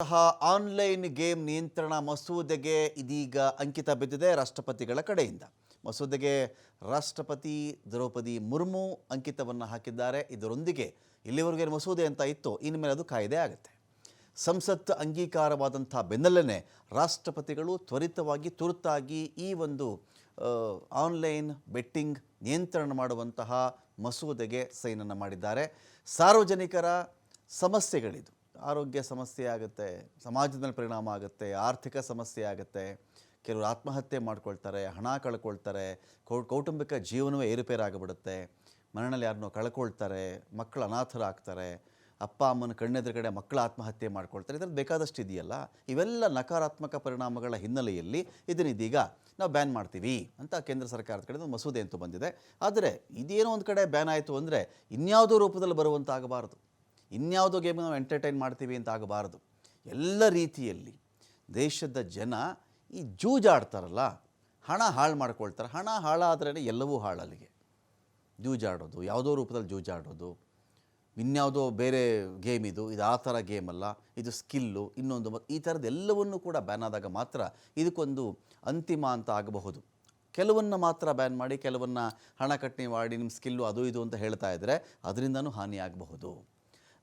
ಸಹ online game ನಿಯಂತ್ರಣ ಮಸೂದೆಗೆ ಇದೀಗ ಅಂಕಿತ ಬಿದ್ದಿದೆ ರಾಷ್ಟ್ರಪತಿಗಳ ಕಡೆಯಿಂದ. ಮಸೂದೆಗೆ ರಾಷ್ಟ್ರಪತಿ ದ್ರೌಪದಿ ಮುರ್ಮು ಅಂಕಿತವನ್ನು ಹಾಕಿದ್ದಾರೆ. ಇದರೊಂದಿಗೆ ಇಲ್ಲಿವರೆಗೆ ಮಸೂದೆ ಅಂತ ಇತ್ತು ಇನ್ಮೇಲೆ ಅದು ಕಾಯ್ದೆ ಆಗುತ್ತೆ. ಸಂಸತ್ ಅಂಗೀಕಾರವಾದಂಥ ಬೆನ್ನಲ್ಲೇ ರಾಷ್ಟ್ರಪತಿಗಳು ತ್ವರಿತವಾಗಿ ತುರ್ತಾಗಿ ಈ ಒಂದು ಆನ್ಲೈನ್ ಬೆಟ್ಟಿಂಗ್ ನಿಯಂತ್ರಣ ಮಾಡುವಂತಹ ಮಸೂದೆಗೆ ಸೈನನ್ನು ಮಾಡಿದ್ದಾರೆ. ಸಾರ್ವಜನಿಕರ ಸಮಸ್ಯೆಗಳಿದು. ಆರೋಗ್ಯ ಸಮಸ್ಯೆ ಆಗುತ್ತೆ ಸಮಾಜದ ಮೇಲೆ ಪರಿಣಾಮ ಆಗುತ್ತೆ, ಆರ್ಥಿಕ ಸಮಸ್ಯೆ ಆಗುತ್ತೆ, ಕೆಲವರು ಆತ್ಮಹತ್ಯೆ ಮಾಡ್ಕೊಳ್ತಾರೆ, ಹಣ ಕಳ್ಕೊಳ್ತಾರೆ ಕೌಟುಂಬಿಕ ಜೀವನವೇ ಏರುಪೇರಾಗಿಬಿಡುತ್ತೆ ಮನೆಯಲ್ಲಿ ಯಾರನ್ನೋ ಕಳ್ಕೊಳ್ತಾರೆ ಮಕ್ಕಳು ಅನಾಥರಾಗ್ತಾರೆ, ಅಪ್ಪ ಅಮ್ಮನ ಕಣ್ಣೆದುರುಗಡೆ ಮಕ್ಕಳು ಆತ್ಮಹತ್ಯೆ ಮಾಡ್ಕೊಳ್ತಾರೆ, ಇದರಲ್ಲಿ ಬೇಕಾದಷ್ಟು ಇದೆಯಲ್ಲ? ಇವೆಲ್ಲ ನಕಾರಾತ್ಮಕ ಪರಿಣಾಮಗಳ ಹಿನ್ನೆಲೆಯಲ್ಲಿ ಇದನ್ನು ಇದೀಗ ನಾವು ಬ್ಯಾನ್ ಮಾಡ್ತೀವಿ ಅಂತ ಕೇಂದ್ರ ಸರ್ಕಾರದ ಕಡೆ ಒಂದು ಮಸೂದೆ ಅಂತೂ ಬಂದಿದೆ. ಆದರೆ ಇದೇನೋ ಒಂದು ಕಡೆ ಬ್ಯಾನ್ ಆಯಿತು ಅಂದರೆ ಇನ್ಯಾವುದೋ ರೂಪದಲ್ಲಿ ಬರುವಂತಾಗಬಾರದು. ಇನ್ಯಾವುದೋ ಗೇಮ್ ನಾವು ಎಂಟರ್ಟೈನ್ ಮಾಡ್ತೀವಿ ಅಂತ ಆಗಬಾರದು. ಎಲ್ಲ ರೀತಿಯಲ್ಲಿ ದೇಶದ ಜನ ಈ ಜೂಜಾಡ್ತಾರಲ್ಲ, ಹಣ ಹಾಳು ಮಾಡ್ಕೊಳ್ತಾರೆ. ಹಣ ಹಾಳಾದ್ರೇ ಎಲ್ಲವೂ ಹಾಳಲ್ಲಿಗೆ. ಜೂಜಾಡೋದು, ಯಾವುದೋ ರೂಪದಲ್ಲಿ ಜೂಜಾಡೋದು, ಇನ್ಯಾವುದೋ ಬೇರೆ ಗೇಮ್ ಇದು ಇದು ಆ ಥರ ಗೇಮ್ ಅಲ್ಲ, ಇದು ಸ್ಕಿಲ್ಲು, ಇನ್ನೊಂದು ಈ ಥರದ್ದು ಎಲ್ಲವನ್ನು ಕೂಡ ಬ್ಯಾನ್ ಆದಾಗ ಮಾತ್ರ ಇದಕ್ಕೊಂದು ಅಂತಿಮ ಅಂತ ಆಗಬಹುದು. ಕೆಲವನ್ನ ಮಾತ್ರ ಬ್ಯಾನ್ ಮಾಡಿ, ಕೆಲವನ್ನ ಹಣ ಕಟ್ಟಿ ಮಾಡಿ ನಿಮ್ಮ ಸ್ಕಿಲ್ಲು ಅದು ಇದು ಅಂತ ಹೇಳ್ತಾ ಇದ್ದರೆ ಅದರಿಂದನೂ ಹಾನಿಯಾಗಬಹುದು.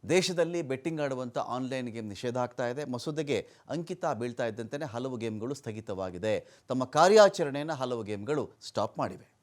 ದೇಶದಲ್ಲಿ ಬೆಟ್ಟಿಂಗ್ ಆಡುವಂಥ ಆನ್ಲೈನ್ ಗೇಮ್ ನಿಷೇಧ ಆಗ್ತಾ ಇದೆ. ಮಸೂದೆಗೆ ಅಂಕಿತ ಬೀಳ್ತಾ ಇದ್ದಂತೆಯೇ ಹಲವು ಗೇಮ್ಗಳು ಸ್ಥಗಿತವಾಗಿದೆ. ತಮ್ಮ ಕಾರ್ಯಾಚರಣೆಯನ್ನು ಹಲವು ಗೇಮ್ಗಳು ಸ್ಟಾಪ್ ಮಾಡಿವೆ.